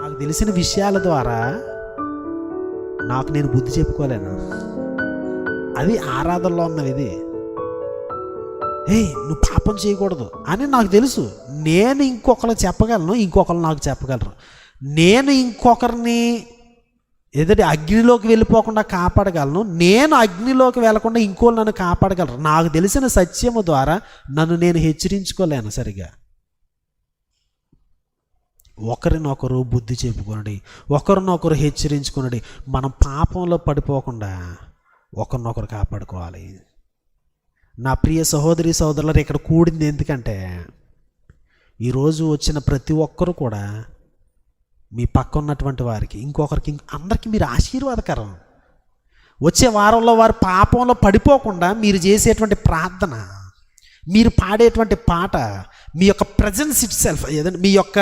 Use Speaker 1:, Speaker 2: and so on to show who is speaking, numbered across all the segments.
Speaker 1: నాకు తెలిసిన విషయాల ద్వారా నాకు నేను బుద్ధి చెప్పుకోలేను. అది ఆరాధనలో ఉన్నది ఇది. ఏయ్ నువ్వు పాపం చేయకూడదు అని నాకు తెలుసు. నేను ఇంకొకరు చెప్పగలను ఇంకొకరు నాకు చెప్పగలరు. నేను ఇంకొకరిని ఎదుటి అగ్నిలోకి వెళ్ళిపోకుండా కాపాడగలను. నేను అగ్నిలోకి వెళ్ళకుండా ఇంకోళ్ళు నన్ను కాపాడగలరు. నాకు తెలిసిన సత్యము ద్వారా నన్ను నేను హెచ్చరించుకోలేను సరిగా. ఒకరినొకరు బుద్ధి చెప్పుకొనడి ఒకరినొకరు హెచ్చరించుకొనడి. మనం పాపంలో పడిపోకుండా ఒకరినొకరు కాపాడుకోవాలి. నా ప్రియ సహోదరి సహోదరులు ఇక్కడ కూడింది ఎందుకంటే ఈరోజు వచ్చిన ప్రతి ఒక్కరు కూడా మీ పక్క ఉన్నటువంటి వారికి ఇంకొకరికి అందరికీ మీరు ఆశీర్వాదకరం. వచ్చే వారంలో వారు పాపంలో పడిపోకుండా మీరు చేసేటువంటి ప్రార్థన మీరు పాడేటువంటి పాట మీ యొక్క ప్రజెన్స్ ఇట్ సెల్ఫ్ ఏదంటే మీ యొక్క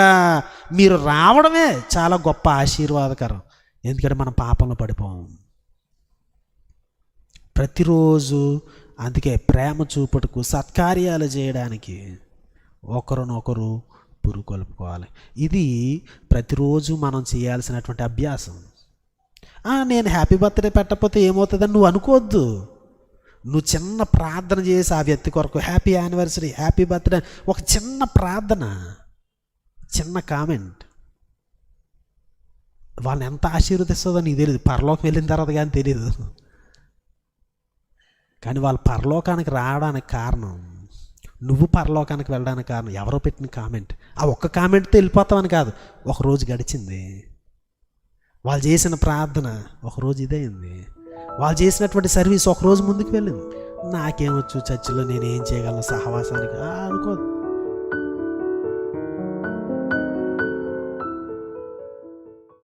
Speaker 1: మీరు రావడమే చాలా గొప్ప ఆశీర్వాదకరం. ఎందుకంటే మనం పాపంలో పడిపోము ప్రతిరోజు అందుకే ప్రేమ చూపుటకు సత్కార్యాలు చేయడానికి ఒకరినొకరు పురుకొల్పుకోవాలి ఇది ప్రతిరోజు మనం చేయాల్సినటువంటి అభ్యాసం. నేను హ్యాపీ బర్త్డే పెట్టకపోతే ఏమవుతుందని నువ్వు అనుకోవద్దు. నువ్వు చిన్న ప్రార్థన చేసి ఆ వ్యక్తి కొరకు హ్యాపీ యానివర్సరీ హ్యాపీ బర్త్డే ఒక చిన్న ప్రార్థన చిన్న కామెంట్ వాళ్ళని ఎంత ఆశీర్వదిస్తుందో నీకు తెలియదు పరలోకి వెళ్ళిన తర్వాత కానీ తెలియదు కానీ వాళ్ళు పరలోకానికి రావడానికి కారణం నువ్వు పరలోకానికి వెళ్ళడానికి కారణం ఎవరో పెట్టిన కామెంట్ ఆ ఒక్క కామెంట్తో వెళ్ళిపోతామని కాదు. ఒకరోజు గడిచింది. వాళ్ళు చేసిన ప్రార్థన ఒక రోజు ఇదైంది వాళ్ళు చేసినటువంటి సర్వీస్ ఒక రోజు ముందుకు వెళ్ళింది. నాకేమొచ్చు చర్చిలో నేను ఏం చేయగలను సహవాసానికి? అనుకోదు.